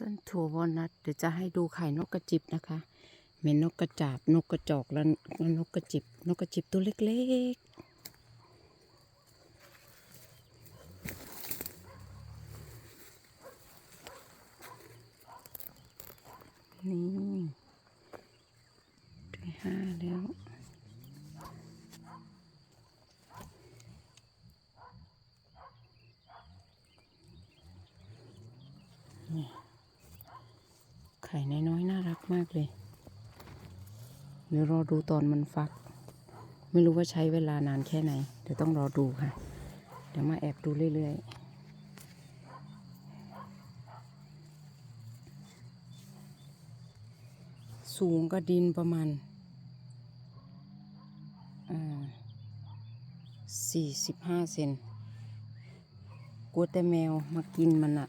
ต้นถั่ววอลนัทเดี๋ยวจะให้ดูไข่นกกระจิบนะคะเม็นนกกระจาบนกกระจอกแล้วนกกระจิบ นกกระจิบตัวเล็กๆ นี่ด้ห้าแล้วนี่ ไข่น้อยๆน่ารักมากเลย เดี๋ยวรอดูตอนมันฟัก ไม่รู้ว่าใช้เวลานานแค่ไหน เดี๋ยวต้องรอดูค่ะ เดี๋ยวมาแอบดูเรื่อยๆสูงก็ดินประมาณสี่สิบห้าเซนกลัวแต่แมวมากินมันอะ